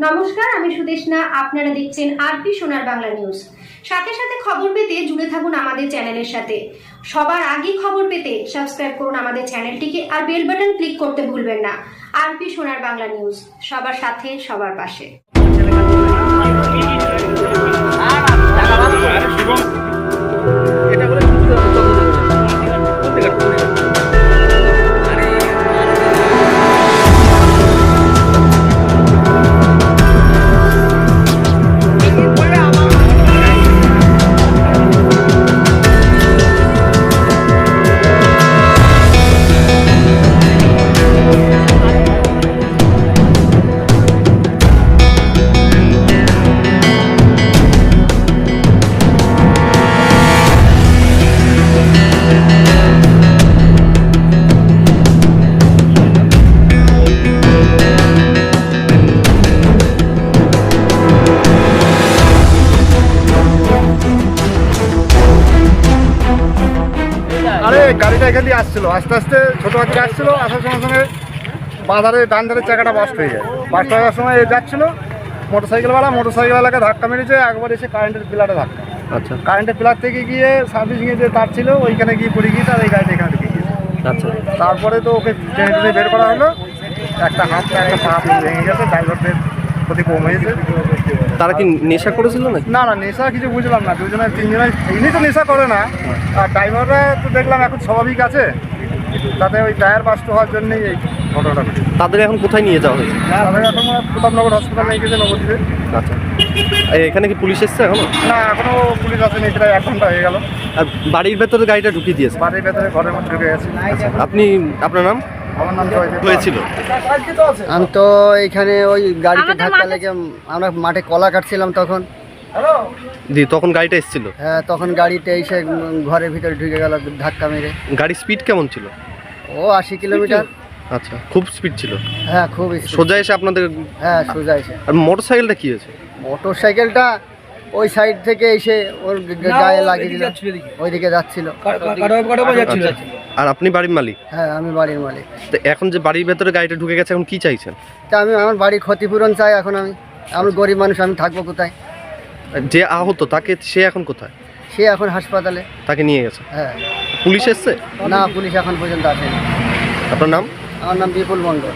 নমস্কার, আমি সুদেশনা। আপনারা দেখছেন আরপি সোনার বাংলা নিউজ। সাথে সাথে খবর পেতে জুড়ে থাকুন আমাদের চ্যানেলের সাথে। সবার আগে খবর পেতে সাবস্ক্রাইব করুন আমাদের চ্যানেলটিকে আর বেল বাটন ক্লিক করতে ভুলবেন না। আরপি সোনার বাংলা নিউজ, সবার সাথে, সবার পাশে। গাড়িটা এখান দিয়ে আসছিল। আস্তে আস্তে ছোটো বাচ্চা আসছিল আসার সঙ্গে সঙ্গে বাজারে ডান ধারের চাকাটা বাস্ট হয়ে যায়। বাস্ট হওয়ার সময় এ যাচ্ছিল মোটর সাইকেলওয়ালা মোটর সাইকেলওয়ালাকে ধাক্কা মেরেছে একবার এসে কারেন্টের পিলারে ধাক্কা। আচ্ছা। কারেন্টের পিলার থেকে গিয়ে সার্ভিসিংয়ে যে তার ছিল ওইখানে গিয়ে পড়ে গিয়ে তার এই গাড়িটা এখানে ঢুকে গিয়েছে। আচ্ছা। তারপরে তো ওকে টেনে বের করা হলো। একটা হাত একটা পা ভেঙে গেছে ড্রাইভারদের প্রতি কম হয়েছে। তারা কি নেশা করেছিল নাকি? না না নেশা কিছু বুঝলাম না দুজনে তিনজনে এমনি তো নেশা করে না। আর ড্রাইভাররা তো দেখলাম এখন স্বাভাবিক আছে। তাতে ওই টায়ার বাস্ট হওয়ার জন্যই এই ঘটনাটা তাদের এখন কোথায় নিয়ে যাওয়া হয়েছে? তাদের এখন প্রতাপনগর হসপিটালে নিয়ে গেছে নবদ্বীপে। আচ্ছা। এখানে কি পুলিশ এসছে এখনও? না এখনও পুলিশ আসেনি প্রায় এক ঘণ্টা হয়ে গেল। আর বাড়ির ভেতরে গাড়িটা ঢুকিয়ে দিয়েছে? বাড়ির ভেতরে ঘরের মধ্যে ঢুকে গেছে। আপনি আপনার নাম? হয়েছিল আমি তো এখানে ওই গাড়িতে ধাক্কা লেগে আমরা মাঠে কলা কাটছিলাম তখন দি তখন গাড়িটা এসেছিল হ্যাঁ তখন গাড়িতে এসে ঘরের ভিতরে ঢুকে গেল ধাক্কা মেরে গাড়ির স্পিড কেমন ছিল ও আশি কিলোমিটার আচ্ছা খুব স্পিড ছিল হ্যাঁ খুব সোজা এসে আপনাদের হ্যাঁ সোজা এসে আর মোটর সাইকেলটা কি হয়েছে মোটর সাইকেলটা ওই সাইড থেকে এসে ওর গায়ে লাগিয়ে দিল ওইদিকে যাচ্ছিল আর আপনি বাড়ির মালিক? হ্যাঁ আমি বাড়ির মালিক। তো এখন যে বাড়ির ভেতরে গাড়িটা ঢুকে গেছে এখন কি চাইছেন? তা আমি আমার বাড়ির ক্ষতিপূরণ চাই এখন আমি। আমার গরিব মানুষ আমি থাকব কোথায়? যে আহত তাকে সে এখন কোথায়? সে এখন হাসপাতালে। তাকে নিয়ে গেছে? হ্যাঁ। পুলিশ এসছে? না পুলিশ এখন পর্যন্ত আসেনি। আপনার নাম? আমার নাম বিপুল মণ্ডল।